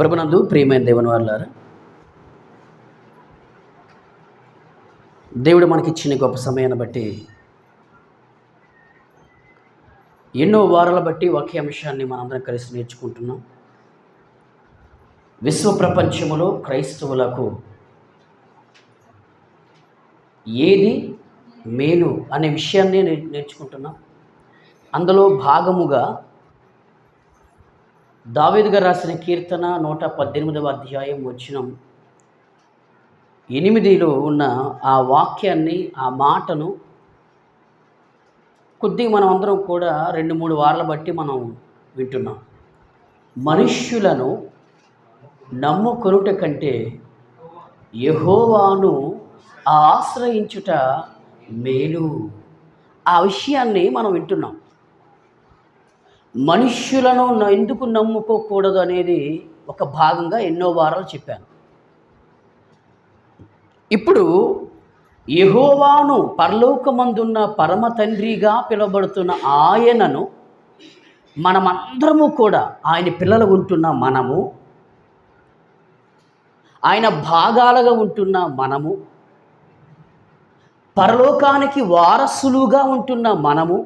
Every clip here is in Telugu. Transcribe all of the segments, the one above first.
ప్రభునందు ప్రియమైన దేవుని వాళ్ళారా దేవుడు మనకిచ్చిన గొప్ప సమయాన్ని బట్టి ఎన్నో వారాల బట్టి ఒకే అంశాన్ని మనందరం కలిసి నేర్చుకుంటున్నాం. విశ్వ ప్రపంచములో క్రైస్తవులకు ఏది మేలు అనే విషయాన్ని నేర్చుకుంటున్నాం. అందులో భాగముగా దావేదు గారు రాసిన కీర్తన నూట పద్దెనిమిదవ అధ్యాయం వచ్చిన ఎనిమిదిలో ఉన్న ఆ వాక్యాన్ని ఆ మాటను కొద్దిగా మనం అందరం కూడా రెండు మూడు వారాల బట్టి మనం వింటున్నాం. మనుష్యులను నమ్ముకొనుట కంటే యహోవాను ఆశ్రయించుట మేలు. ఆ విషయాన్ని మనం వింటున్నాం. మనుష్యులను ఎందుకు నమ్ముకోకూడదు అనేది ఒక భాగంగా ఎన్నో వారాలు చెప్పాను. ఇప్పుడు యహోవాను పరలోకమందున్న పరమ తండ్రిగా పిలువబడుతున్న ఆయనను మనమందరము కూడా ఆయన పిల్లలు ఉంటున్న మనము ఆయన భాగాలుగా ఉంటున్న మనము పరలోకానికి వారసులుగా ఉంటున్న మనము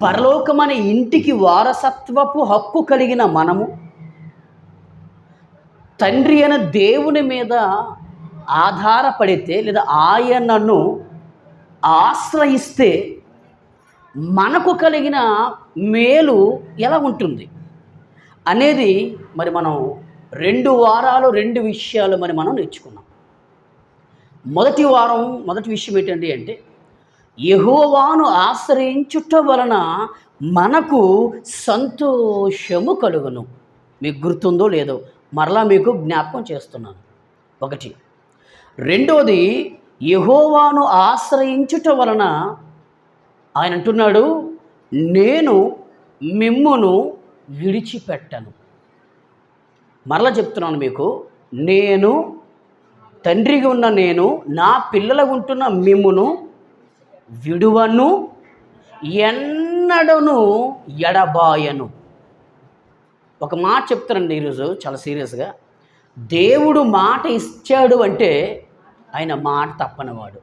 పరలోకమనే ఇంటికి వారసత్వపు హక్కు కలిగిన మనము తండ్రి అయిన దేవుని మీద ఆధారపడితే లేదా ఆయనను ఆశ్రయిస్తే మనకు కలిగిన మేలు ఎలా ఉంటుంది? అనేది మరి మనం రెండు వారాలు రెండు విషయాలు మరి మనం నేర్చుకున్నాం. మొదటి వారం మొదటి విషయం ఏంటండి అంటే యహోవాను ఆశ్రయించుట వలన మనకు సంతోషము కలుగును. మీకు గుర్తుందో లేదో మరలా మీకు జ్ఞాపకం చేస్తున్నాను. ఒకటి. రెండోది యహోవాను ఆశ్రయించుట వలన ఆయన అంటున్నాడు నేను మిమ్మును విడిచిపెట్టను. మరలా చెప్తున్నాను మీకు నేను తండ్రిగా ఉన్న నేను నా పిల్లలకు ఉంటున్న మిమ్మును విడువను ఎన్నడను ఎడబాయను. ఒక మాట చెప్తారండి ఈరోజు చాలా సీరియస్గా. దేవుడు మాట ఇచ్చాడు అంటే ఆయన మాట తప్పనివాడు.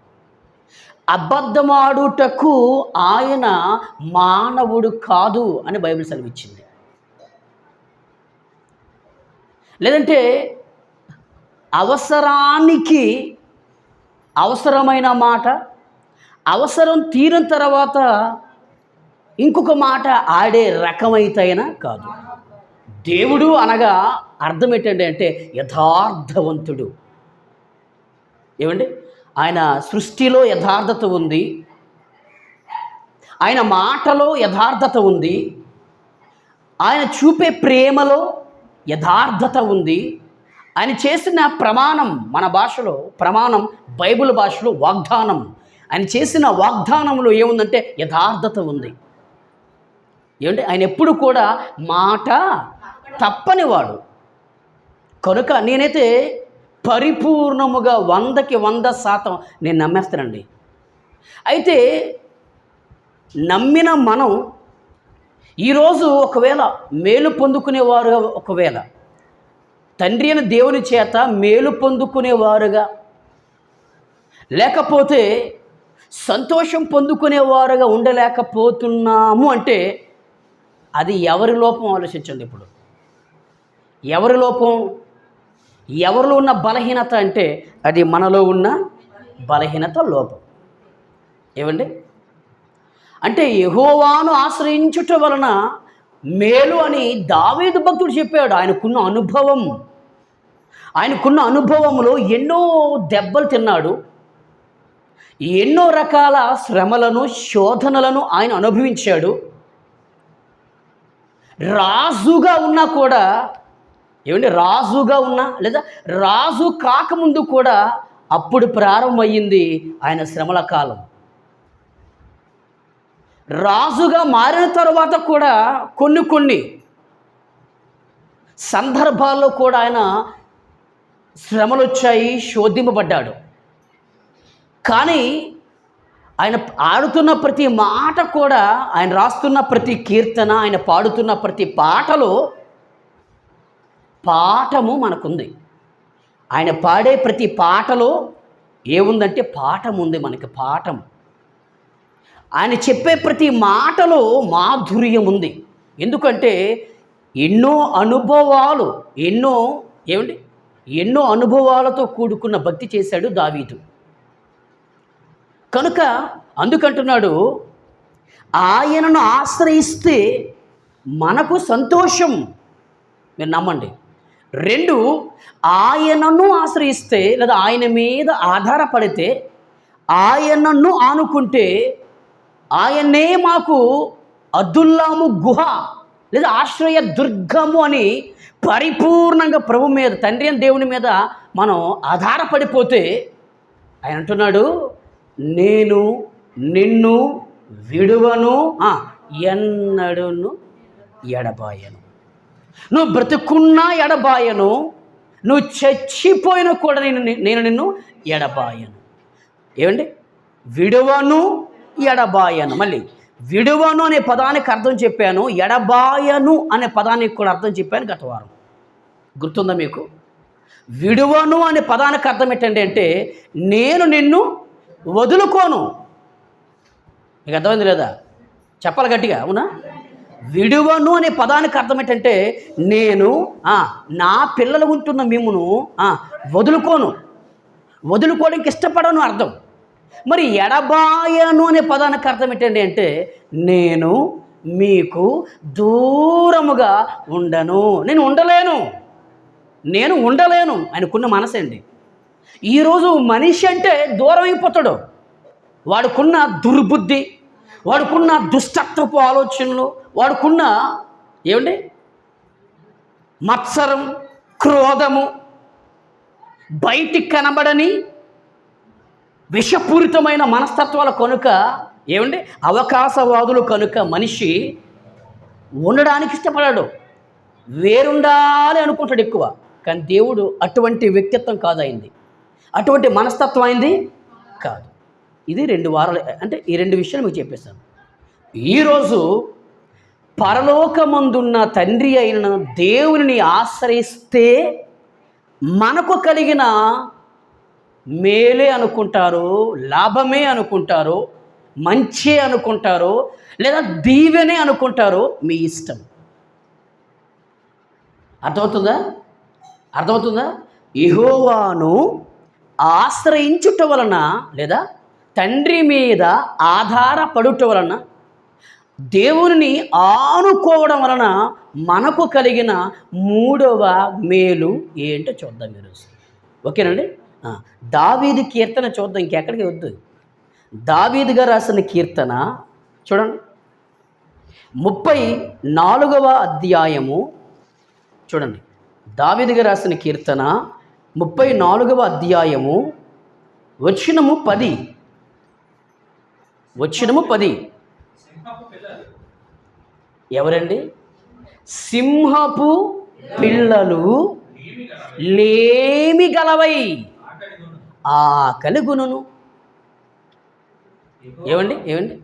అబద్ధమాడుటకు ఆయన మానవుడు కాదు అని బైబిల్ సెలవిచ్చింది. లేదంటే అవసరానికి అవసరమైన మాట అవసరం తీరిన తర్వాత ఇంకొక మాట ఆడే రకమైతేనా కాదు. దేవుడు అనగా అర్థం ఏంటండి అంటే యథార్థవంతుడు. ఏమండి? ఆయన సృష్టిలో యథార్థత ఉంది. ఆయన మాటలో యథార్థత ఉంది. ఆయన చూపే ప్రేమలో యథార్థత ఉంది. ఆయన చేసిన ప్రమాణం మన భాషలో ప్రమాణం బైబిల్ భాషలో వాగ్దానం. ఆయన చేసిన వాగ్దానంలో ఏముందంటే యథార్థత ఉంది. ఏమంటే ఆయన ఎప్పుడు కూడా మాట తప్పనివాడు. కనుక నేనైతే పరిపూర్ణముగా వందకి వంద శాతం నేను నమ్మేస్తానండి. అయితే నమ్మిన మనం ఈరోజు ఒకవేళ మేలు పొందుకునేవారుగా ఒకవేళ తండ్రి అయిన దేవుని చేత మేలు పొందుకునేవారుగా లేకపోతే సంతోషం పొందుకునేవారుగా ఉండలేకపోతున్నాము అంటే అది ఎవరి లోపం ఆలోచించండి ఇప్పుడు. ఎవరి లోపం? ఎవరిలో ఉన్న బలహీనత అంటే అది మనలో ఉన్న బలహీనత లోపం. ఏమండి? అంటే యహోవాను ఆశ్రయించుట వలన మేలు అని దావేదు భక్తుడు చెప్పాడు. ఆయనకున్న అనుభవం. ఆయనకున్న అనుభవంలో ఎన్నో దెబ్బలు తిన్నాడు. ఎన్నో రకాల శ్రమలను శోధనలను ఆయన అనుభవించాడు. రాజుగా ఉన్నా కూడా ఏమండి రాజుగా ఉన్నా లేదా రాజు కాకముందు కూడా అప్పుడు ప్రారంభమయ్యింది ఆయన శ్రమల కాలం. రాజుగా మారిన తర్వాత కూడా కొన్ని కొన్ని సందర్భాల్లో కూడా ఆయన శ్రమలు వచ్చాయి శోధింపబడ్డాడు. కానీ ఆయన ఆడుతున్న ప్రతి మాట కూడా ఆయన రాస్తున్న ప్రతి కీర్తన ఆయన పాడుతున్న ప్రతి పాటలో పాఠము మనకుంది. ఆయన పాడే ప్రతి పాటలో ఏముందంటే పాఠం ఉంది మనకి పాఠం. ఆయన చెప్పే ప్రతి మాటలో మాధుర్యం ఉంది. ఎందుకంటే ఎన్నో అనుభవాలు ఎన్నో ఏమండి? ఎన్నో అనుభవాలతో కూడుకున్న భక్తి చేశాడు దావీదు. కనుక అందుకంటున్నాడు ఆయనను ఆశ్రయిస్తే మనకు సంతోషం. మీరు నమ్మండి. రెండు ఆయనను ఆశ్రయిస్తే లేదా ఆయన మీద ఆధారపడితే ఆయనను ఆనుకుంటే ఆయనే మాకు అదుల్లాము గుహ లేదా ఆశ్రయ దుర్గము అని పరిపూర్ణంగా ప్రభు మీద తండ్రి అని దేవుని మీద మనం ఆధారపడిపోతే ఆయన అంటున్నాడు నేను నిన్ను విడువను ఎన్నడును ఎడబాయను. నువ్వు బ్రతుకున్నా ఎడబాయను నువ్వు చచ్చిపోయినా కూడా నేను నేను నిన్ను ఎడబాయను. ఏమండి? విడువను ఎడబాయను. మళ్ళీ విడువను అనే పదానికి అర్థం చెప్పాను ఎడబాయను అనే పదానికి కూడా అర్థం చెప్పాను గత వారం. గుర్తుందా మీకు? విడువను అనే పదానికి అర్థం ఏంటంటే అంటే నేను నిన్ను వదులుకోను. మీకు అర్థమైంది లేదా? చెప్పాలి గట్టిగా అవునా? విడువను అనే పదానికి అర్థం ఏంటంటే నేను నా పిల్లలు ఉంటున్న మిమ్మును వదులుకోను. వదులుకోవడానికి ఇష్టపడను అర్థం. మరి ఎడబాయను అనే పదానికి అర్థం ఏంటండి అంటే నేను మీకు దూరముగా ఉండను. నేను ఉండలేను. నేను ఉండలేను. ఆయనకున్న మనసండి. ఈరోజు మనిషి అంటే దూరం అయిపోతాడు. వాడుకున్న దుర్బుద్ధి వాడుకున్న దుష్టత్వపు ఆలోచనలు వాడుకున్న ఏమండి? మత్సరం క్రోధము బయటికి కనబడని విషపూరితమైన మనస్తత్వాల కనుక ఏమండి? అవకాశవాదులు కనుక మనిషి ఉండడానికి ఇష్టపడాడు. వేరుండాలి అనుకుంటాడు ఎక్కువ. కానీ దేవుడు అటువంటి వ్యక్తిత్వం కాదైంది. అటువంటి మనస్తత్వం అయింది? కాదు. ఇది రెండు వారాలు అంటే ఈ రెండు విషయాలు మీకు చెప్పేస్తాను. ఈరోజు పరలోకమందున్న తండ్రి అయిన దేవుని ఆశ్రయిస్తే మనకు కలిగిన మేలే అనుకుంటారు లాభమే అనుకుంటారు మంచే అనుకుంటారు లేదా దీవెనే అనుకుంటారు మీ ఇష్టం. అర్థమవుతుందా? అర్థమవుతుందా? ఇహోవాను ఆశ్రయించుట వలన లేదా తండ్రి మీద ఆధారపడుట వలన దేవుని ఆనుకోవడం వలన మనకు కలిగిన మూడవ మేలు ఏంటో చూద్దాం ఈరోజు. ఓకేనండి? దావీది కీర్తన చూద్దాం ఇంకెక్కడికి వద్దు. దావీదుగా రాసిన కీర్తన చూడండి. ముప్పై నాలుగవ అధ్యాయము చూడండి. దావీదుగా రాసిన కీర్తన ముప్పై నాలుగవ అధ్యాయము వచ్చినము పది. వచ్చినము పది. ఎవరండి? సింహపు పిల్లలు లేమి గలవై? ఆకలి గుణును ఏమండి? ఏమండి?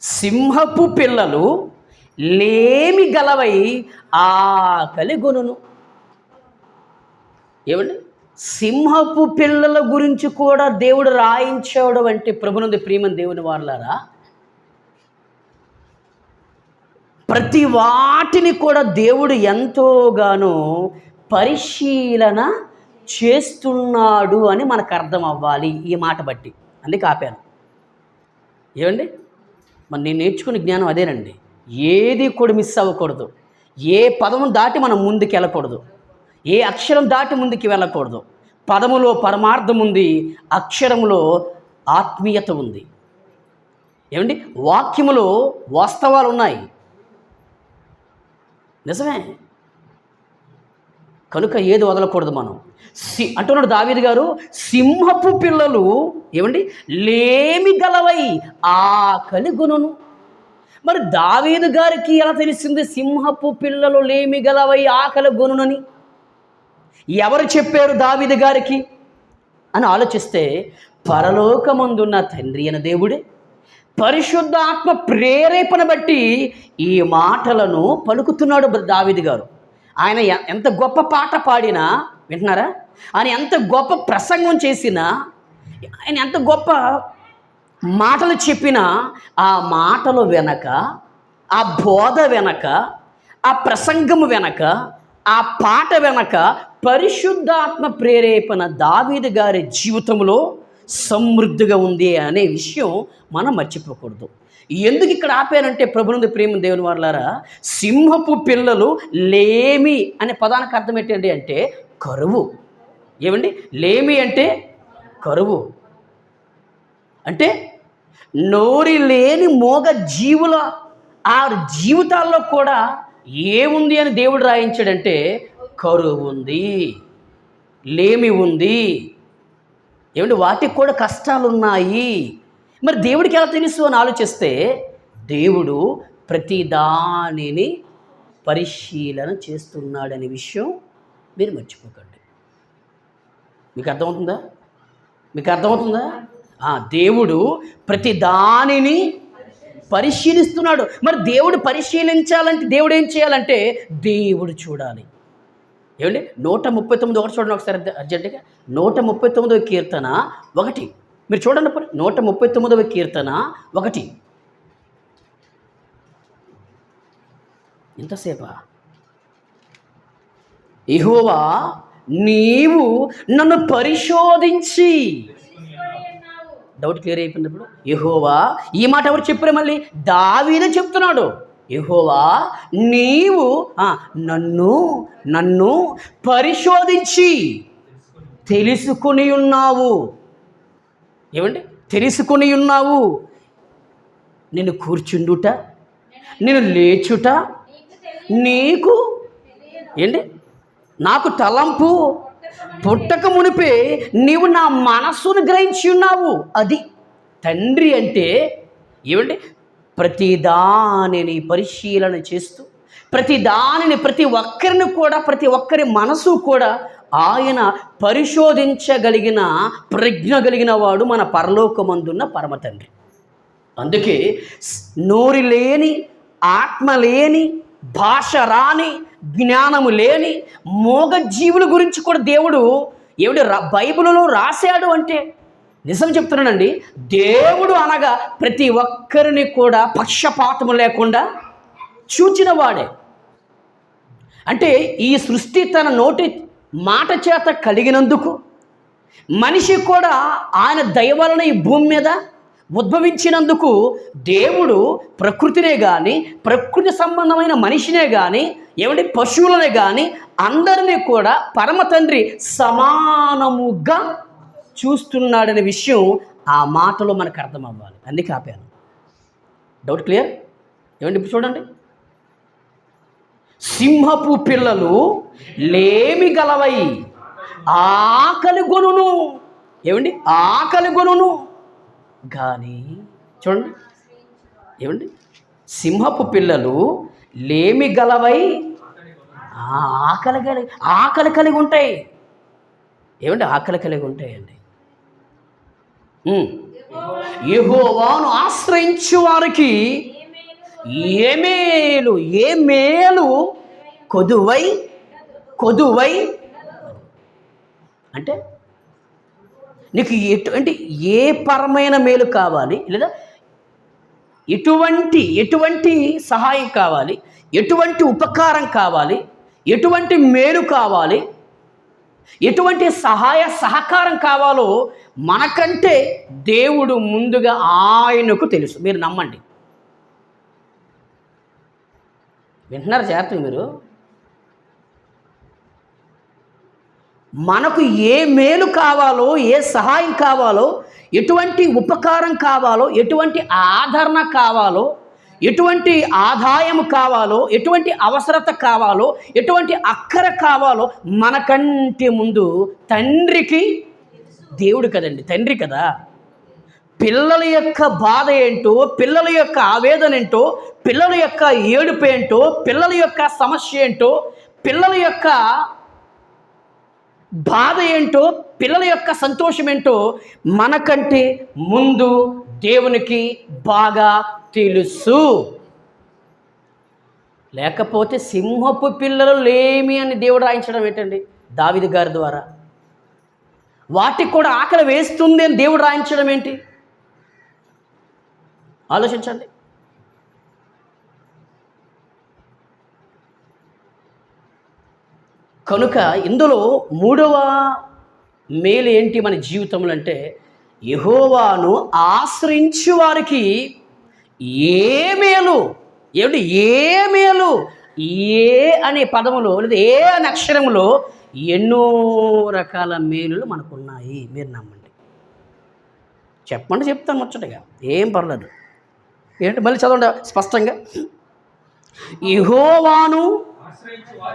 సింహపు పిల్లలు లేమి గలవై? ఆకలి గుణును ఏమండి? సింహపు పిల్లల గురించి కూడా దేవుడు రాయించాడు అంటే ప్రభునంది ప్రియమని దేవుని వారులారా? ప్రతి వాటిని కూడా దేవుడు ఎంతోగానో పరిశీలన చేస్తున్నాడు అని మనకు అర్థం అవ్వాలి ఈ మాట బట్టి. అందుకే ఆపాను. ఏమండి? మరి నేను నేర్చుకునే జ్ఞానం అదేనండి. ఏది కూడా మిస్ అవ్వకూడదు. ఏ పదము దాటి మనం ముందుకు వెళ్ళకూడదు ఏ అక్షరం దాటి ముందుకి వెళ్ళకూడదు. పదములో పరమార్థం ఉంది అక్షరములో ఆత్మీయత ఉంది. ఏమండి? వాక్యములో వాస్తవాలు ఉన్నాయి. నిజమే. కనుక ఏది వదలకూడదు మనం? సి అంటున్నాడు దావీదు గారు సింహపు పిల్లలు ఏమండి? లేమి గలవై ఆకలి గుణను మరి దావీదు గారికి ఎలా తెలిసింది? సింహపు పిల్లలు లేమి గలవై ఆకలి గుణునని ఎవరు చెప్పారు దావిది గారికి? అని ఆలోచిస్తే పరలోకమందున్న తండ్రి అయిన దేవుడే పరిశుద్ధ ఆత్మ ప్రేరేపణ బట్టి ఈ మాటలను పలుకుతున్నాడు దావిది గారు. ఆయన ఎంత గొప్ప పాట పాడినా వింటున్నారా? ఆయన ఎంత గొప్ప ప్రసంగం చేసినా ఆయన ఎంత గొప్ప మాటలు చెప్పినా ఆ మాటలు వెనక ఆ బోధ వెనక ఆ ప్రసంగము వెనక ఆ పాట వెనక పరిశుద్ధాత్మ ప్రేరేపణ దావీదు గారి జీవితంలో సమృద్ధిగా ఉంది అనే విషయం మనం మర్చిపోకూడదు. ఎందుకు ఇక్కడ ఆపారంటే ప్రభునందు ప్రేమ దేవుని వాళ్ళారా సింహపు పిల్లలు లేమి అనే పదానికి అర్థం ఏంటండి అంటే కరువు. ఏమండి? లేమి అంటే కరువు. అంటే నోరి లేని మోగ జీవుల ఆ జీవితాల్లో కూడా ఏముంది అని దేవుడు రాయించాడంటే కరువు ఉంది లేమి ఉంది. ఏమంటే వాటికి కూడా కష్టాలు ఉన్నాయి మరి దేవుడికి ఎలా తెలుసు అని ఆలోచిస్తే దేవుడు ప్రతి దానిని పరిశీలన చేస్తున్నాడనే విషయం మీరు మర్చిపోకండి. మీకు అర్థమవుతుందా? మీకు అర్థమవుతుందా? దేవుడు ప్రతి దానిని పరిశీలిస్తున్నాడు. మరి దేవుడు పరిశీలించాలంటే దేవుడు ఏం చేయాలంటే దేవుడు చూడాలి. ఏమండి? నూట ముప్పై తొమ్మిది ఒకటి చూడండి ఒకసారి అర్జెంటుగా. నూట ముప్పై తొమ్మిదవ కీర్తన ఒకటి. మీరు చూడండి నూట ముప్పై తొమ్మిదవ కీర్తన ఒకటి. ఎంతసేపా? ఇహోవా నీవు నన్ను పరిశోధించి. డౌట్ క్లియర్ అయిపోయింది ఇప్పుడు. ఈ మాట ఎవరు చెప్పారు మళ్ళీ? దావీదే చెప్తున్నాడు. యహోవా నీవు నన్ను నన్ను పరిశోధించి తెలుసుకుని ఉన్నావు ఏమండి? తెలుసుకుని ఉన్నావు నేను కూర్చుండుట నేను లేచుట నీకు ఏంటి? నాకు తలంపు పుట్టక మునిపే నీవు నా మనస్సును గ్రహించి ఉన్నావు అది తండ్రి అంటే ఏమండి? ప్రతి దానిని పరిశీలన చేస్తూ ప్రతి దానిని ప్రతి ఒక్కరిని కూడా ప్రతి ఒక్కరి మనసు కూడా ఆయన పరిశోధించగలిగిన ప్రజ్ఞ కలిగిన వాడు మన పరలోకమందున్న పరమ తండ్రి. అందుకే నోరు నోరి లేని ఆత్మ లేని భాష రాని జ్ఞానము లేని మోగజీవుల గురించి కూడా దేవుడు ఏమిటి బైబిల్లో రాశాడు అంటే నిజం చెప్తున్నానండి దేవుడు అనగా ప్రతి ఒక్కరిని కూడా పక్షపాతము లేకుండా చూచిన వాడే అంటే ఈ సృష్టి తన నోటి మాట చేత కలిగినందుకు మనిషి కూడా ఆయన దయ వలన ఈ భూమి మీద ఉద్భవించినందుకు దేవుడు ప్రకృతినే కానీ ప్రకృతి సంబంధమైన మనిషినే కానీ ఏమంటే పశువులనే కానీ అందరినీ కూడా పరమ తండ్రి సమానముగా చూస్తున్నాడనే విషయం ఆ మాటలో మనకు అర్థం అవ్వాలి అందుకే ఆపాను. Doubt clear? ఏమండి ఇప్పుడు చూడండి. సింహపు పిల్లలు లేమి గలవై ఆకలి గొనును. ఏమండి? ఆకలి గొనును. కానీ చూడండి. ఏమండి? సింహపు పిల్లలు లేమి గలవై ఆ, ఆకలి కలిగి ఆకలి కలిగి ఉంటాయి. ఏమండి? ఆకలి కలిగి ఉంటాయండి. యహోవాను ఆశ్రయించు వారికి ఏ మేలు ఏ మేలు కొదువై కొదువై అంటే నీకు ఎటువంటి ఏ పరమైన మేలు కావాలి లేదా ఎటువంటి ఎటువంటి సహాయం కావాలి ఎటువంటి ఉపకారం కావాలి ఎటువంటి మేలు కావాలి ఎటువంటి సహాయ సహకారం కావాలో మనకంటే దేవుడు ముందుగా ఆయనకు తెలుసు. మీరు నమ్మండి. వింటున్నారు జాగ్రత్త మీరు? మనకు ఏ మేలు కావాలో ఏ సహాయం కావాలో ఎటువంటి ఉపకారం కావాలో ఎటువంటి ఆదరణ కావాలో ఎటువంటి ఆదాయం కావాలో ఎటువంటి అవసరత కావాలో ఎటువంటి అక్కర కావాలో మనకంటే ముందు తండ్రికి దేవుడు కదండి తండ్రి కదా. పిల్లల యొక్క బాధ ఏంటో పిల్లల యొక్క ఆవేదన ఏంటో పిల్లల యొక్క ఏడుపు ఏంటో పిల్లల యొక్క సమస్య ఏంటో పిల్లల యొక్క బాధ ఏంటో పిల్లల యొక్క సంతోషం ఏంటో మనకంటే ముందు దేవునికి బాగా తెలుసు. లేకపోతే సింహపు పిల్లలు లేమి అని దేవుడు రాయించడం ఏంటండి? దావిది గారి ద్వారా. వాటికి కూడా ఆకలి వేస్తుంది అని దేవుడు రాయించడం ఏంటి? ఆలోచించండి. కనుక ఇందులో మూడవ మేలు ఏంటి మన జీవితంలో అంటే యహోవాను ఆశ్రయించు వారికి ఏ మేలు? ఏమిటి ఏ మేలు? ఏ అనే పదములో లేదా ఏ అనే అక్షరములో ఎన్నో రకాల మేలులు మనకున్నాయి. మీరు నమ్మండి. చెప్పండి చెప్తాను ముచ్చటగా. ఏం పర్లేదు. ఏంటి? మళ్ళీ చదవండి స్పష్టంగా. ఇహోవాను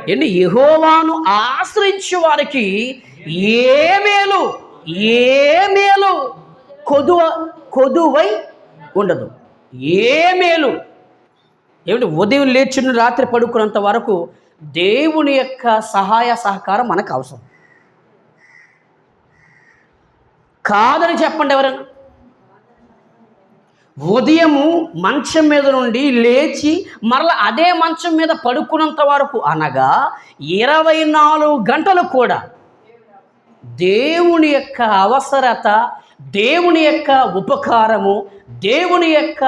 ఏంటి? యహోవాను ఆశ్రయించే వారికి ఏ మేలు? ఏ మేలు? కొదువ కొదువై ఉండదు. ఏ మేలు? ఏమిటి? ఉదయం లేచిన రాత్రి పడుకున్నంత వరకు దేవుని యొక్క సహాయ సహకారం మనకు అవసరం. కాదని చెప్పండి ఎవరైనా. ఉదయము మంచం మీద నుండి లేచి మరలా అదే మంచం మీద పడుకున్నంత వరకు అనగా ఇరవై నాలుగు గంటలు కూడా దేవుని యొక్క అవసరత దేవుని యొక్క ఉపకారము దేవుని యొక్క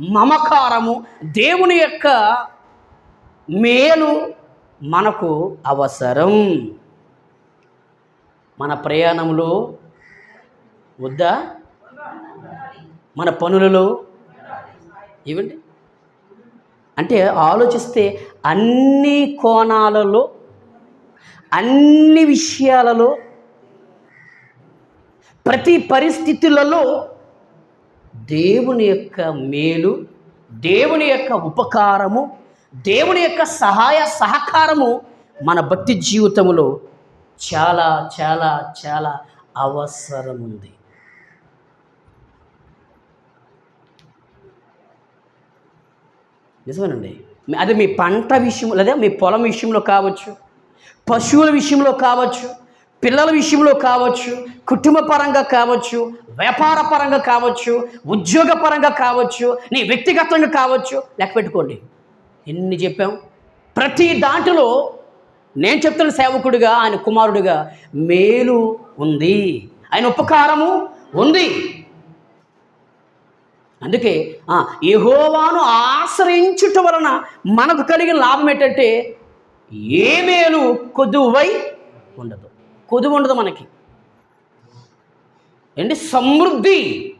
మమకారము దేవుని యొక్క మేలు మనకు అవసరం. మన ప్రయాణంలో వద్దా? మన పనులలో ఇవ్వండి అంటే ఆలోచిస్తే అన్ని కోణాలలో అన్ని విషయాలలో ప్రతి పరిస్థితులలో దేవుని యొక్క మేలు దేవుని యొక్క ఉపకారము దేవుని యొక్క సహాయ సహకారము మన భక్తి జీవితంలో చాలా చాలా చాలా అవసరం ఉంది. నిజమేనండి. అది మీ పంట విషయం లేదా మీ పొలం విషయంలో కావచ్చు పశువుల విషయంలో కావచ్చు పిల్లల విషయంలో కావచ్చు కుటుంబ పరంగా కావచ్చు వ్యాపార పరంగా కావచ్చు ఉద్యోగ పరంగా కావచ్చు నీ వ్యక్తిగతంగా కావచ్చు లెక్క పెట్టుకోండి. ఎన్ని చెప్పాం? ప్రతి దాంట్లో నేను చెప్తున్న సేవకుడిగా ఆయన కుమారుడిగా మేలు ఉంది. ఆయన ఉపకారము ఉంది. అందుకే యహోవాను ఆశ్రయించుట వలన మనకు కలిగిన లాభం ఏంటంటే ఏ మేలు కొద్దువై ఉండదు. కొదువు ఉండదు మనకి. ఏంటి? సమృద్ధి.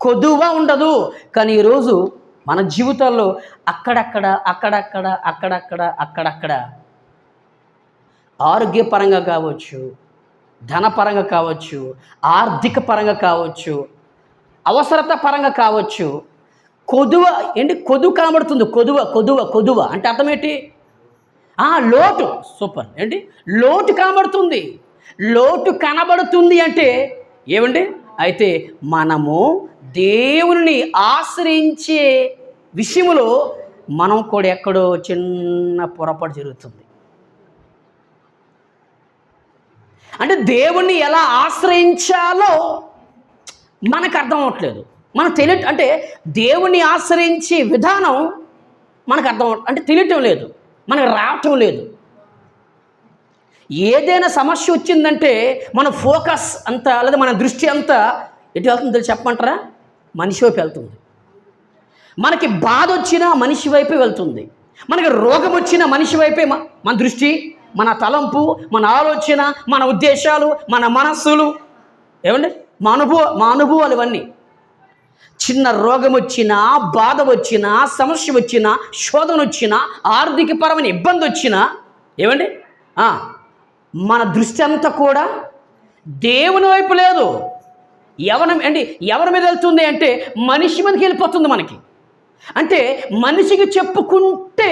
కొదువ ఉండదు. కానీ ఈరోజు మన జీవితాల్లో అక్కడక్కడ అక్కడక్కడ అక్కడక్కడ అక్కడక్కడ ఆరోగ్యపరంగా కావచ్చు ధనపరంగా కావచ్చు ఆర్థిక పరంగా కావచ్చు అవసరత పరంగా కావచ్చు కొదువ ఏంటి? కొదువు కనబడుతుంది. కొదువ కొదువ కొదువ. అంటే అర్థం ఏంటి? ఆ, లోటు సూపర్. ఏంటి? లోటు కనబడుతుంది. లోటు కనబడుతుంది అంటే ఏమండి? అయితే మనము దేవుని ఆశ్రయించే విషయంలో మనం కూడా ఎక్కడో చిన్న పొరపాటు జరుగుతుంది. అంటే దేవుణ్ణి ఎలా ఆశ్రయించాలో మనకు అర్థం అవ్వట్లేదు. మనం తెలియ అంటే దేవుణ్ణి ఆశ్రయించే విధానం మనకు అర్థం అంటే తెలియటం లేదు. మనకు రావటం లేదు. ఏదైనా సమస్య వచ్చిందంటే మన ఫోకస్ అంతా లేదా మన దృష్టి అంతా ఎటు వెళ్తుందో చెప్పమంటారా? మనిషి వైపు వెళ్తుంది. మనకి బాధ వచ్చినా మనిషి వైపే వెళ్తుంది. మనకి రోగం వచ్చినా మనిషి వైపే మన దృష్టి మన తలంపు మన ఆలోచన మన ఉద్దేశాలు మన మనస్సులు. ఏమండి? మా అనుభవ మా అనుభవాలు ఇవన్నీ. చిన్న రోగం వచ్చినా బాధ వచ్చినా సమస్య వచ్చినా శోధన వచ్చినా ఆర్థికపరమైన ఇబ్బంది వచ్చినా ఏమండి మన దృష్టి అంతా కూడా దేవుని వైపు లేదు. ఎవరి అంటే ఎవరి మీద వెళ్తుంది అంటే మనిషి మీదకి వెళ్ళిపోతుంది మనకి. అంటే మనిషికి చెప్పుకుంటే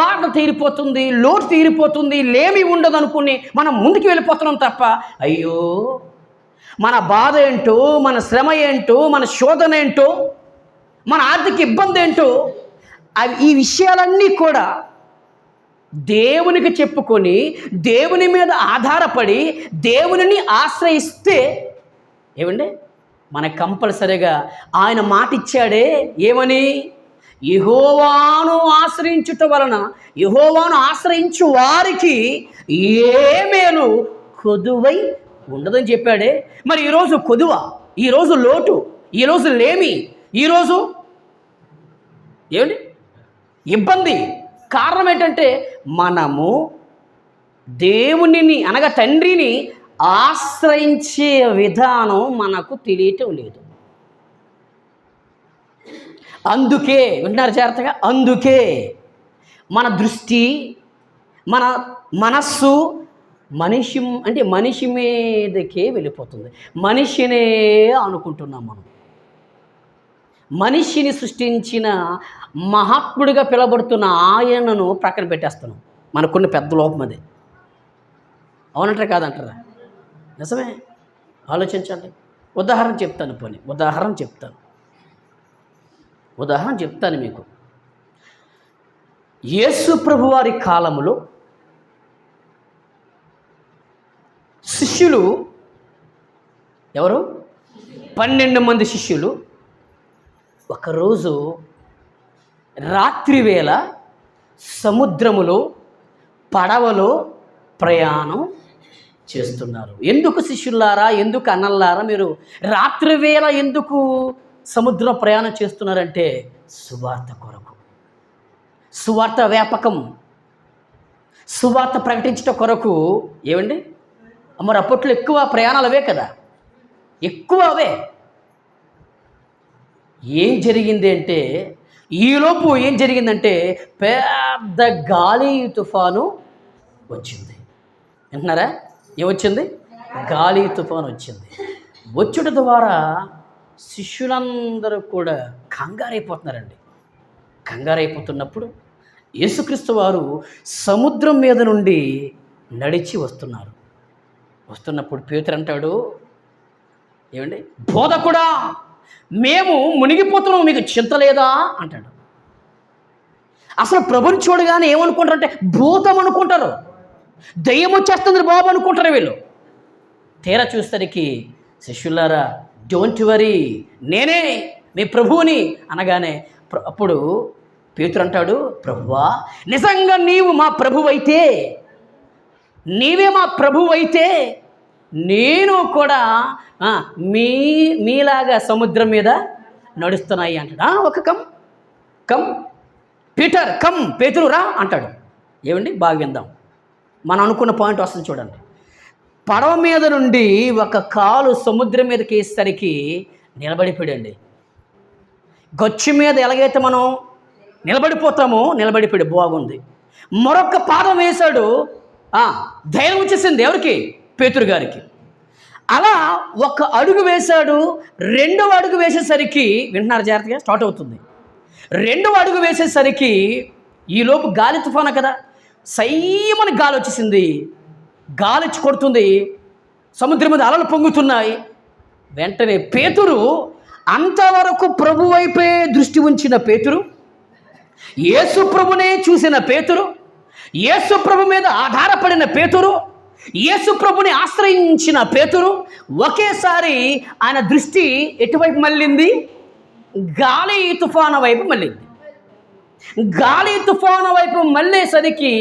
బాధ తీరిపోతుంది లోటు తీరిపోతుంది లేమి ఉండదు అనుకుని మనం ముందుకు వెళ్ళిపోతున్నాం తప్ప అయ్యో మన బాధ ఏంటో మన శ్రమ ఏంటో మన శోధన ఏంటో మన ఆర్థిక ఇబ్బంది ఏంటో అవి ఈ విషయాలన్నీ కూడా దేవునికి చెప్పుకొని దేవుని మీద ఆధారపడి దేవునిని ఆశ్రయిస్తే ఏమండి? మనకు కంపల్సరీగా ఆయన మాట ఇచ్చాడే ఏమని? యహోవాను ఆశ్రయించుట వలన యహోవాను ఆశ్రయించు వారికి ఏ మేలు కొదువై ఉండదని చెప్పాడే. మరి ఈరోజు కొదువ ఈరోజు లోటు ఈరోజు లేమి ఈరోజు ఏమిటి? ఇబ్బంది. కారణం ఏంటంటే మనము దేవునిని అనగా తండ్రిని ఆశ్రయించే విధానం మనకు తెలియటం లేదు. అందుకే వింటున్నారు జాగ్రత్తగా? అందుకే మన దృష్టి మన మనస్సు మనిషి అంటే మనిషి మీదకే వెళ్ళిపోతుంది. మనిషినే అనుకుంటున్నాం మనం. మనిషిని సృష్టించిన మహాత్ముడిగా పిలబడుతున్న ఆయనను ప్రక్కన పెట్టేస్తున్నాం. మనకున్న పెద్ద లోపం అది. అవునంటారా కాదంటారా? నిజమే. ఆలోచించండి. ఉదాహరణ చెప్తాను పోనీ. ఉదాహరణ చెప్తాను. ఉదాహరణ చెప్తాను మీకు. యేసు ప్రభువారి కాలంలో శిష్యులు ఎవరు? పన్నెండు మంది శిష్యులు. ఒకరోజు రాత్రివేళ సముద్రములో పడవలో ప్రయాణం చేస్తున్నారు. ఎందుకు శిష్యులారా ఎందుకు అన్నల్లారా? మీరు రాత్రివేళ ఎందుకు సముద్రం ప్రయాణం చేస్తున్నారంటే సువార్త కొరకు. సువార్త వ్యాపకం. సువార్త ప్రకటించట కొరకు. ఏమండి? మరి అప్పట్లో ఎక్కువ ప్రయాణాలు అవే కదా. ఎక్కువ అవే. ఏం జరిగింది అంటే ఈలోపు ఏం జరిగిందంటే పెద్ద గాలి తుఫాను వచ్చింది. వింటున్నారా? ఏమొచ్చింది గాలి తుఫాను వచ్చింది. వచ్చుట ద్వారా శిష్యులందరూ కూడా కంగారైపోతున్నారండి. కంగారైపోతున్నప్పుడు యేసుక్రీస్తు వారు సముద్రం మీద నుండి నడిచి వస్తున్నారు. వస్తున్నప్పుడు పేతురు అంటాడు ఏమండి? బోధకుడా మేము మునిగిపోతున్నాం మీకు చింత లేదా? అంటాడు. అసలు ప్రభుని చూడగానే ఏమనుకుంటారు అంటే భూతం అనుకుంటారు. దయ్యం వచ్చేస్తుంది బాబు అనుకుంటారు వీళ్ళు. తీరా చూసేసరికి శిష్యులారా డోంట్ వరీ నేనే మీ ప్రభువుని అనగానే అప్పుడు పేతురు అంటాడు ప్రభువా నిజంగా నీవు మా ప్రభువైతే అయితే నీవే మా ప్రభువు అయితే నేను కూడా మీ మీలాగా సముద్రం మీద నడుస్తున్నాయి అంటాడు. ఒక కమ్ కమ్ పీటర్ కమ్ పేతురు రా అంటాడు. ఏమండి? బాగా విందాం. మనం అనుకున్న పాయింట్ వస్తుంది చూడండి. పడవ మీద నుండి ఒక కాలు సముద్రం మీదకి వేసేసరికి నిలబడిపోయాడండి. గచ్చు మీద ఎలాగైతే మనం నిలబడిపోతామో నిలబడిపోయాడు. బాగుంది. మరొక పాదం వేశాడు. ధైర్యం వచ్చేసింది ఎవరికి? పేతురు గారికి. అలా ఒక అడుగు వేశాడు రెండవ అడుగు వేసేసరికి వింటున్నారు జాగ్రత్తగా? స్టార్ట్ అవుతుంది. రెండవ అడుగు వేసేసరికి ఈలోపు గాలి తుఫాను కదా? సైమని గాలి వచ్చేసింది. గాలిచ్చి కొడుతుంది. సముద్రం మీద అలలు పొంగుతున్నాయి. వెంటనే పేతురు అంతవరకు ప్రభు వైపే దృష్టి ఉంచిన పేతురు యేసు ప్రభునే చూసిన పేతురు యేసు ప్రభు మీద ఆధారపడిన పేతురు యేసు ప్రభుని ఆశ్రయించిన పేతురు ఒకేసారి ఆయన దృష్టి ఎటువైపు మళ్ళింది? గాలి తుఫాను వైపు మళ్ళింది. గాలి తుఫాను వైపు మళ్ళేసరికి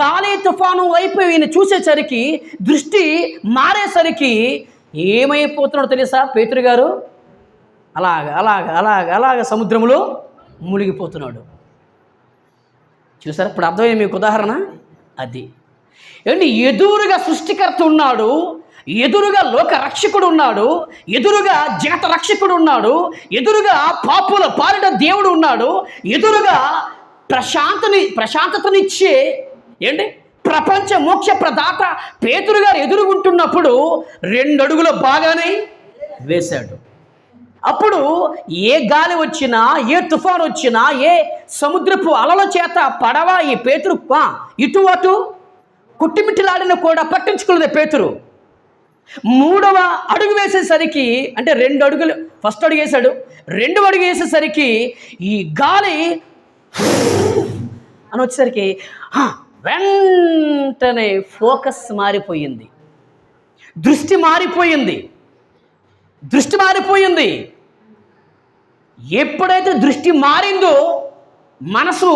గాలి తుఫాను వైపు ఈయన చూసేసరికి దృష్టి మారేసరికి ఏమైపోతున్నాడో తెలుసా పేతురు గారు? అలాగ అలాగ అలాగ అలాగ సముద్రంలో మునిగిపోతున్నాడు. చూసారా? ఇప్పుడు అర్థమైంది మీకు ఉదాహరణ? అది. ఏమండి ఎదురుగా సృష్టికర్త ఉన్నాడు ఎదురుగా లోక రక్షకుడు ఉన్నాడు ఎదురుగా జగత రక్షకుడు ఉన్నాడు ఎదురుగా పాపుల పాలిట దేవుడు ఉన్నాడు ఎదురుగా ప్రశాంతని ప్రశాంతతనిచ్చే ఏంటి? ప్రపంచ మోక్ష ప్రదాత పేతురు గారు ఎదురుగుంటున్నప్పుడు రెండు అడుగుల బాగానే వేశాడు. అప్పుడు ఏ గాలి వచ్చినా ఏ తుఫాన్ వచ్చినా ఏ సముద్రపు అలల చేత పడవ ఈ పేతురు? ఇటు అటు కుట్టిమిట్టిలాడిన కూడా పట్టించుకున్నది పేతురు. మూడవ అడుగు వేసేసరికి అంటే రెండు అడుగులు ఫస్ట్ అడుగు వేశాడు. రెండు అడుగు వేసేసరికి ఈ గాలి అని వచ్చేసరికి వెంటనే ఫోకస్ మారిపోయింది. దృష్టి మారిపోయింది. దృష్టి మారిపోయింది. ఎప్పుడైతే దృష్టి మారిందో మనసు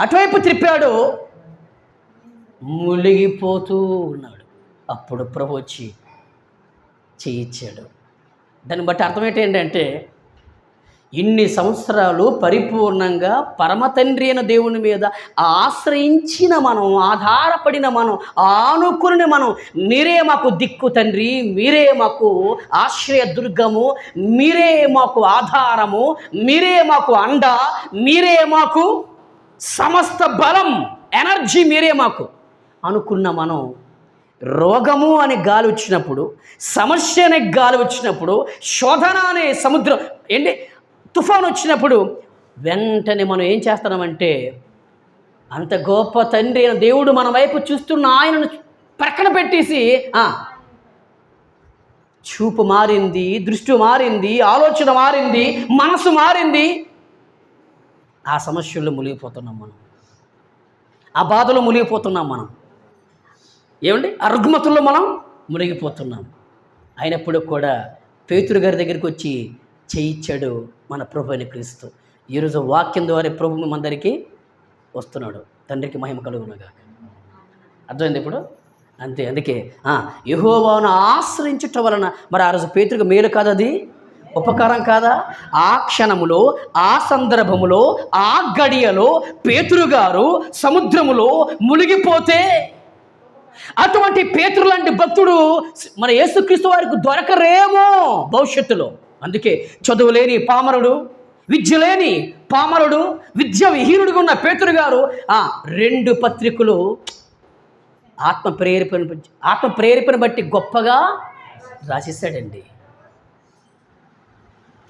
అటువైపు త్రిప్పాడో మునిగిపోతూ ఉన్నాడు. అప్పుడు ప్రభు వచ్చి చేయించాడు దాన్ని బట్టి అర్థం ఏంటంటే ఇన్ని సంవత్సరాలు పరిపూర్ణంగా పరమతండ్రి అయిన దేవుని మీద ఆశ్రయించిన మనం ఆధారపడిన మనం ఆనుకుని మనం మీరే మాకు దిక్కు తండ్రి మీరే మాకు ఆశ్రయ దుర్గము మీరే మాకు ఆధారము మీరే మాకు అండ మీరే మాకు సమస్త బలం ఎనర్జీ మీరే మాకు. అనుకున్న మనం రోగము అనే గాలి వచ్చినప్పుడు సమస్య అనే గాలి వచ్చినప్పుడు శోధన అనే సముద్రం ఏంటి? తుఫాన్ వచ్చినప్పుడు వెంటనే మనం ఏం చేస్తున్నామంటే అంత గొప్ప తండ్రి అయిన దేవుడు మన వైపు చూస్తున్న ఆయనను ప్రక్కన పెట్టేసి చూపు మారింది దృష్టి మారింది ఆలోచన మారింది మనసు మారింది. ఆ సమస్యల్లో మునిగిపోతున్నాం మనం. ఆ బాధలో మునిగిపోతున్నాం మనం. ఏమండి? ఆ రుగ్మతుల్లో మనం మునిగిపోతున్నాం. అయినప్పుడు కూడా పేతురు గారి దగ్గరికి వచ్చి చేయించాడు మన ప్రభు అని క్రీస్తు. ఈరోజు వాక్యం ద్వారా ప్రభు మనందరికీ వస్తున్నాడు. తండ్రికి మహిమ కలుగునగా అర్థమైంది ఇప్పుడు? అంతే అందుకే యహోవాను ఆశ్రయించుట వలన మరి ఆ రోజు పేతుడికి మేలు అది? ఉపకారం కాదా? ఆ క్షణములో ఆ సందర్భములో ఆ గడియలో పేతురు గారు సముద్రములో మునిగిపోతే అటువంటి పేతురు లాంటి భక్తుడు మన యేసుక్రీస్తు వారికి దొరకరేమో భవిష్యత్తులో. అందుకే చదువు లేని పామరుడు విద్య లేని పామరుడు విద్య విహీనుడిగా ఉన్న పేతురు గారు ఆ రెండు పత్రికలు ఆత్మ ప్రేరేపణ ఆత్మ ప్రేరేపణ బట్టి గొప్పగా రాసేసాడండి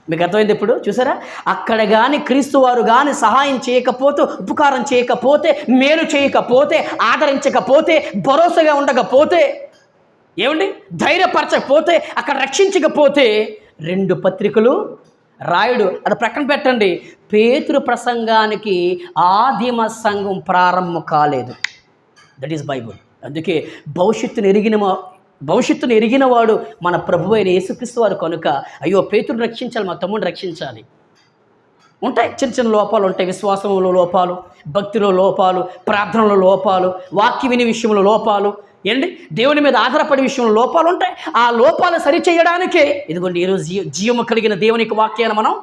మీకు అర్థమైంది ఇప్పుడు? చూసారా? అక్కడ కానీ క్రీస్తు వారు కానీ సహాయం చేయకపోతే ఉపకారం చేయకపోతే మేలు చేయకపోతే ఆదరించకపోతే భరోసాగా ఉండకపోతే ఏమండి? ధైర్యపరచకపోతే అక్కడ రక్షించకపోతే రెండు పత్రికలు రాయుడు. అది ప్రక్కన పెట్టండి. పేతురు ప్రసంగానికి ఆదిమ సంఘం ప్రారంభం కాలేదు. దట్ ఈస్ బైబుల్ అందుకే భవిష్యత్తును ఎరిగిన భవిష్యత్తును ఎరిగిన వాడు మన ప్రభు అయిన యేసుక్రీస్తు వారు కనుక అయ్యో పేతురు రక్షించాలి మా తమ్ముడిని రక్షించాలి. ఉంటాయి చిన్న చిన్న లోపాలు ఉంటాయి. విశ్వాసంలో లోపాలు భక్తిలో లోపాలు ప్రార్థనలో లోపాలు వాక్య విని విషయంలో లోపాలు ఏంటి? దేవుని మీద ఆధారపడే విషయంలో లోపాలు ఉంటాయి. ఆ లోపాలు సరిచేయడానికే. ఇదిగోండి ఈరోజు జీ జీవము కలిగిన దేవునికి వాక్యాన్ని మనం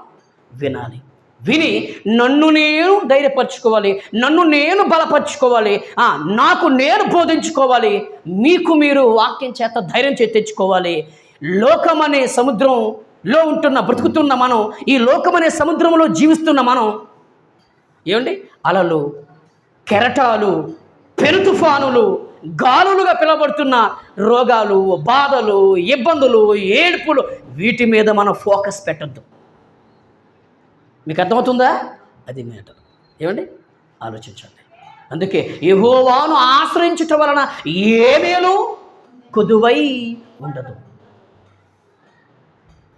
వినాలి. విని నన్ను నేను ధైర్యపరచుకోవాలి. నన్ను నేను బలపరచుకోవాలి. నాకు నేను బోధించుకోవాలి. మీకు మీరు వాక్యం చేత ధైర్యం చేతి తెచ్చుకోవాలి. లోకం అనే సముద్రంలో ఉంటున్న బ్రతుకుతున్న మనం ఈ లోకం అనే సముద్రంలో జీవిస్తున్న మనం ఏమండి? అలలు కెరటాలు పెను తుఫానులు గాలులుగా పిలబడుతున్న రోగాలు బాధలు ఇబ్బందులు ఏడుపులు వీటి మీద మనం ఫోకస్ పెట్టద్దు. మీకు అర్థమవుతుందా అది మ్యాటర్. ఏమండి? ఆలోచించండి. అందుకే యహోవాను ఆశ్రయించటం వలన ఏ మేలు? కొదువై ఉండదు.